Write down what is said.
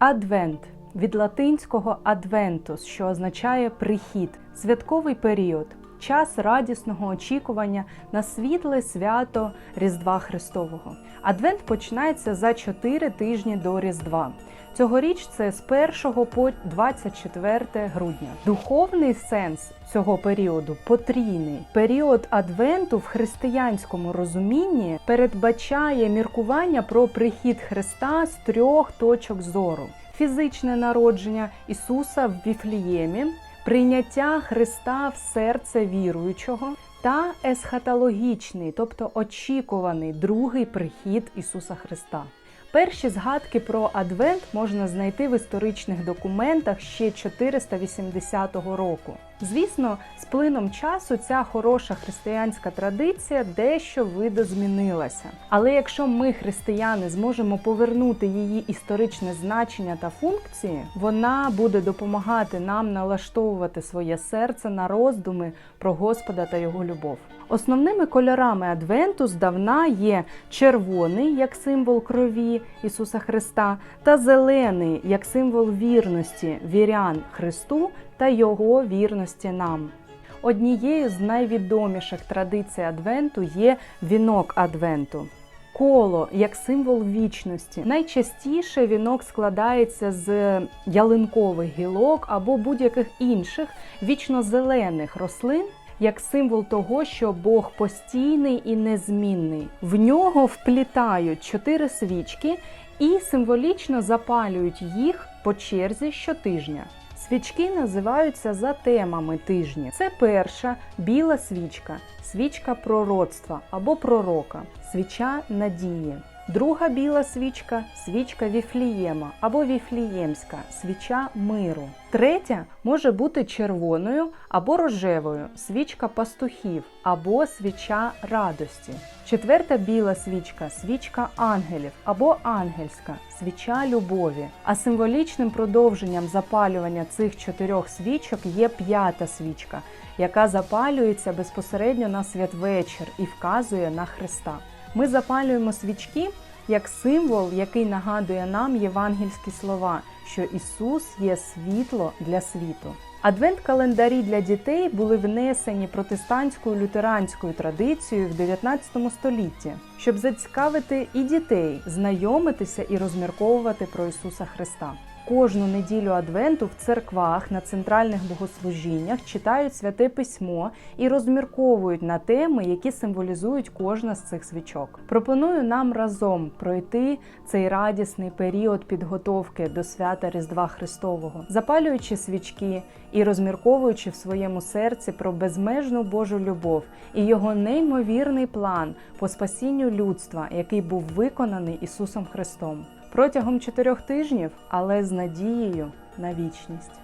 Адвент від латинського адвентус, що означає прихід, святковий період, час радісного очікування на світле свято Різдва Христового. Адвент починається за 4 тижні до Різдва. Цьогоріч це з 1 по 24 грудня. Духовний сенс цього періоду потрійний. Період Адвенту в християнському розумінні передбачає міркування про прихід Христа з трьох точок зору: фізичне народження Ісуса в Віфліємі, прийняття Христа в серце віруючого. Та есхатологічний, тобто очікуваний другий прихід Ісуса Христа. Перші згадки про Адвент можна знайти в історичних документах ще 480 року. Звісно, з плином часу ця хороша християнська традиція дещо видозмінилася. Але якщо ми, християни, зможемо повернути її історичне значення та функції, вона буде допомагати нам налаштовувати своє серце на роздуми про Господа та його любов. Основними кольорами Адвенту здавна є червоний як символ крові Ісуса Христа, та зелений як символ вірності вірян Христу та Його вірності нам. Однією з найвідоміших традицій Адвенту є вінок Адвенту. Коло як символ вічності. Найчастіше вінок складається з ялинкових гілок або будь-яких інших вічно-зелених рослин, як символ того, що Бог постійний і незмінний. В нього вплітають чотири свічки і символічно запалюють їх по черзі щотижня. Свічки називаються за темами тижня. Це перша біла свічка, свічка пророцтва або пророка, свіча надії. Друга біла свічка свічка Віфлієма або Віфліємська свіча миру. Третя може бути червоною або рожевою свічка пастухів або свіча радості. Четверта біла свічка свічка ангелів або ангельська свіча любові. А символічним продовженням запалювання цих чотирьох свічок є п'ята свічка, яка запалюється безпосередньо на святвечір і вказує на Христа. Ми запалюємо свічки як символ, який нагадує нам євангельські слова, що Ісус є світло для світу. Адвент-календарі для дітей були внесені протестантською лютеранською традицією в 19 столітті, щоб зацікавити і дітей знайомитися і розмірковувати про Ісуса Христа. Кожну неділю Адвенту в церквах на центральних богослужіннях читають святе письмо і розмірковують на теми, які символізують кожна з цих свічок. Пропоную нам разом пройти цей радісний період підготовки до свята Різдва Христового, запалюючи свічки і розмірковуючи в своєму серці про безмежну Божу любов і його неймовірний план по спасінню людства, який був виконаний Ісусом Христом протягом чотирьох тижнів, але з надією на вічність.